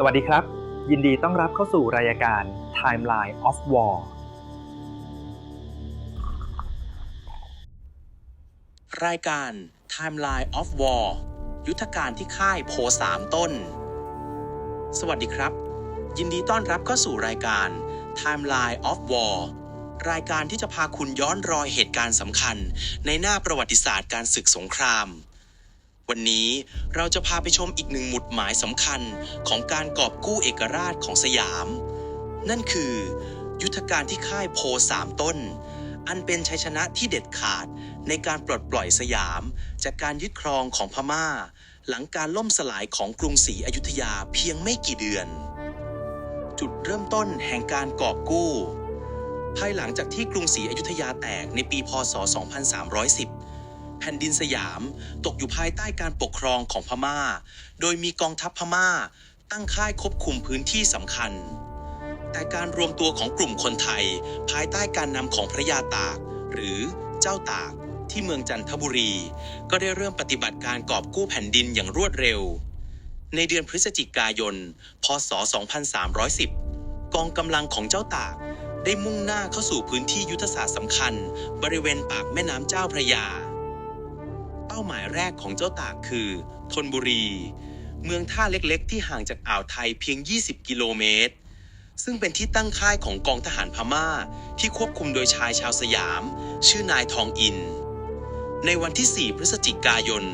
สวัสดีครับ ยินดีต้อนรับเข้าสู่รายการ Timeline of War รายการ Timeline of War ยุทธการที่ค่ายโพสามต้น สวัสดีครับ ยินดีต้อนรับเข้าสู่รายการ Timeline of War รายการที่จะพาคุณย้อนรอยเหตุการณ์สำคัญ ในหน้าประวัติศาสตร์การศึกสงคราม วันนี้เราจะพาไปชมอีกหนึ่งหมุดหมายสำคัญของการกอบกู้เอกราชของสยาม นั่นคือ ยุทธการที่ค่ายโพสามต้น อันเป็นชัยชนะที่เด็ดขาดในการปลดปล่อยสยาม จากการยึดครองของพม่า หลังการล่มสลายของกรุงศรีอยุธยาเพียงไม่กี่เดือน จุดเริ่มต้นแห่งการกอบกู้ ภายหลังจากที่กรุงศรีอยุธยาแตกในปีพศ 2310 ผ่นดินสยาม ตกอยู่ภายใต้การปกครองของพม่า โดยมีกองทัพพม่า ตั้งค่ายควบคุมพื้นที่สำคัญ แต่การรวมตัวของกลุ่มคนไทย ภายใต้การนำของพระยาตาก หรือเจ้าตากที่เมืองจันทบุรี ก็ได้เริ่มปฏิบัติการกอบกู้แผ่นดินอย่างรวดเร็ว ในเดือนพฤศจิกายน พศ 2310 กองกำลังของเจ้าตากได้มุ่งหน้าเข้าสู่พื้นที่ยุทธศาสตร์สำคัญ บริเวณปากแม่น้ำเจ้าพระยาาหมายแรกของเจ้าตากคือธนบุรี เมืองท่าเล็กๆ ที่ห่างจากอ่าวไทยเพียง 20 กิโลเมตร ซึ่งเป็นที่ตั้งค่ายของกองทหารพม่า ที่ควบคุมโดยชายชาวสยาม ชื่อนายทองอิน ในวันที่ 4 พฤศจิกายน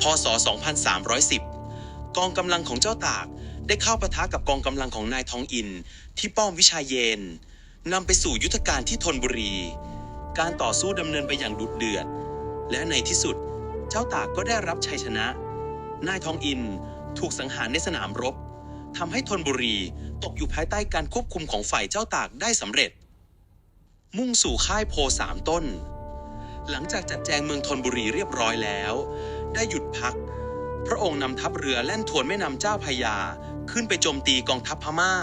พศ 2310 กองกำลังของเจ้าตากได้เข้าปะทะกับกองกำลังของนายทองอิน ที่ป้อมวิชายเยนนำไปสู่ยุทธการที่ธนบุรี การต่อสู้ดำเนินไปอย่างดุเดือด และในที่สุด เจ้าตากก็ได้รับชัยชนะ นายทองอินถูกสังหารในสนามรบทำให้ธนบุรีตกอยู่ภายใต้การควบคุมของฝ่ายเจ้าตากได้สำเร็จ มุ่งสู่ค่ายโพสามต้น หลังจากจัดแจงเมืองธนบุรีเรียบร้อยแล้ว ได้หยุดพัก พระองค์นำทัพเรือแล่นทวนแม่น้ำเจ้าพยา ขึ้นไปโจมตีกองทัพพม่า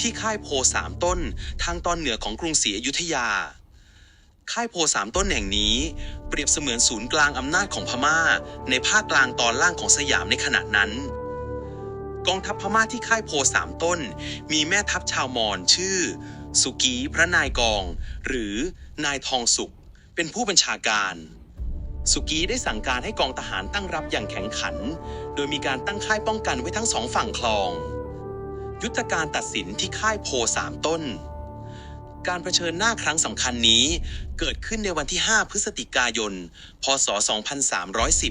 ที่ค่ายโพสามต้น ทางตอนเหนือของกรุงศรีอยุธยา ค่ายโพสามต้นแห่งนี้ เปรียบเสมือนศูนย์กลางอำนาจของพม่า ในภาคกลางตอนล่างของสยามในขณะนั้น กองทัพพม่าที่ค่ายโพสามต้น มีแม่ทัพชาวมอญชื่อ สุกีพระนายกอง หรือนายทองสุข เป็นผู้บัญชาการ สุกีได้สั่งการให้กองทหารตั้งรับอย่างแข็งขัน โดยมีการตั้งค่ายป้องกันไว้ทั้งสองฝั่งคลอง ยุทธการตัดสินที่ค่ายโพสามต้น การเผชิญหน้าครั้งสำคัญนี้ เกิดขึ้นในวันที่ 5 พฤศจิกายน พศ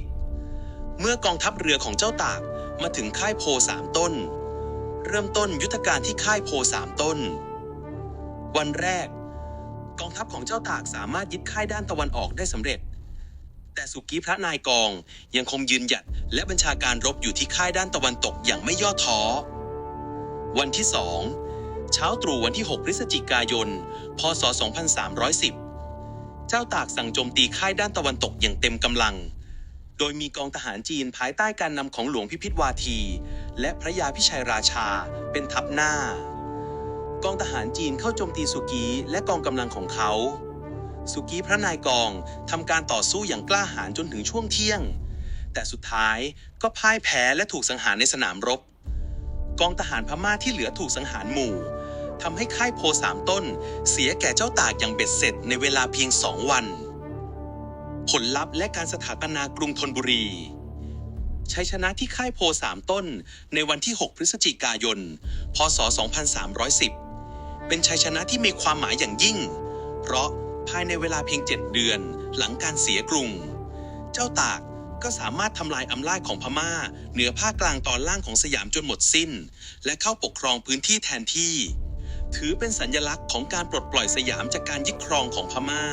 2310 เมื่อกองทัพเรือของเจ้าตากมาถึงค่ายโพสามต้น เริ่มต้นยุทธการที่ค่ายโพสามต้น วันแรก กองทัพของเจ้าตากสามารถยึดค่ายด้านตะวันออกได้สำเร็จ แต่สุกี้พระนายกองยังคงยืนหยัดและบัญชาการรบอยู่ที่ค่ายด้านตะวันตกอย่างไม่ย่อท้อ วันที่สอง เช้าตรู่วันที่ 6 พฤศจิกายน พศ 2310 เจ้าตากสั่งโจมตีค่ายด้านตะวันตกอย่างเต็มกำลัง โดยมีกองทหารจีนภายใต้การนำของหลวงพิพิธวาที และพระยาพิชัยราชาเป็นทัพหน้า กองทหารจีนเข้าโจมตีสุกีและกองกำลังของเขา สุกีพระนายกองทำการต่อสู้อย่างกล้าหาญจนถึงช่วงเที่ยง แต่สุดท้ายก็พ่ายแพ้และถูกสังหารในสนามรบกองทหารพม่าที่เหลือถูกสังหารหมู่ ทำให้ค่ายโพสามต้น เสียแก่เจ้าตากอย่างเบ็ดเสร็จในเวลาเพียงสองวัน ผลลัพธ์และการสถาปนากรุงธนบุรี ชัยชนะที่ค่ายโพสามต้นในวันที่ 6 พฤศจิกายน พศ 2310 เป็นชัยชนะที่มีความหมายอย่างยิ่ง เพราะภายในเวลาเพียง 7 เดือนหลังการเสียกรุง เจ้าตากก็สามารถทำลายอำนาจของพม่า เหนือภาคกลางตอนล่างของสยามจนหมดสิ้น และเข้าปกครองพื้นที่แทนที่ ถือเป็นสัญลักษณ์ของการปลดปล่อยสยามจากการยึดครองของพม่า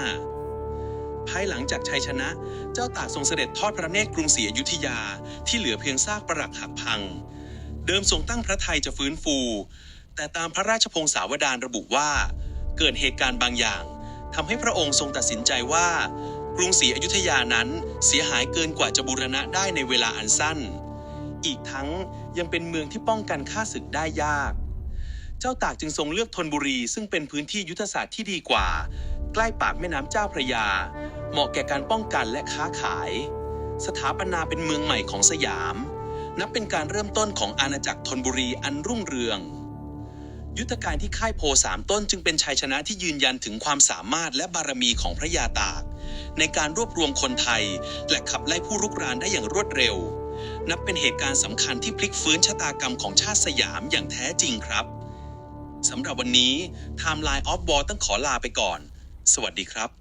ภายหลังจากชัยชนะ เจ้าตากทรงเสด็จทอดพระเนตรกรุงศรีอยุธยาที่เหลือเพียงซากปรักหักพัง เดิมทรงตั้งพระไทยจะฟื้นฟู แต่ตามพระราชพงศาวดารระบุว่า เกิดเหตุการณ์บางอย่างทำให้พระองค์ทรงตัดสินใจว่า กรุงศรีอยุธยานั้นเสียหายเกินกว่าจะบูรณะได้ในเวลาอันสั้น อีกทั้งยังเป็นเมืองที่ป้องกันข้าศึกได้ยาก เจ้าตากจึงทรงเลือกธนบุรี ซึ่งเป็นพื้นที่ยุทธศาสตร์ที่ดีกว่า ใกล้ปากแม่น้ำเจ้าพระยา เหมาะแก่การป้องกันและค้าขาย สถาปนาเป็นเมืองใหม่ของสยาม นับเป็นการเริ่มต้นของอาณาจักรธนบุรีอันรุ่งเรือง ยุทธการที่ค่ายโพสามต้นจึงเป็นชัยชนะที่ยืนยันถึงความสามารถและบารมีของพระยาตาก ในการรวบรวมคนไทย และขับไล่ผู้รุกรานได้อย่างรวดเร็ว นับเป็นเหตุการณ์สำคัญที่พลิกฟื้นชะตากรรมของชาติสยามอย่างแท้จริงครับ สำหรับวันนี้ Timeline of War ต้องขอลาไปก่อน สวัสดีครับ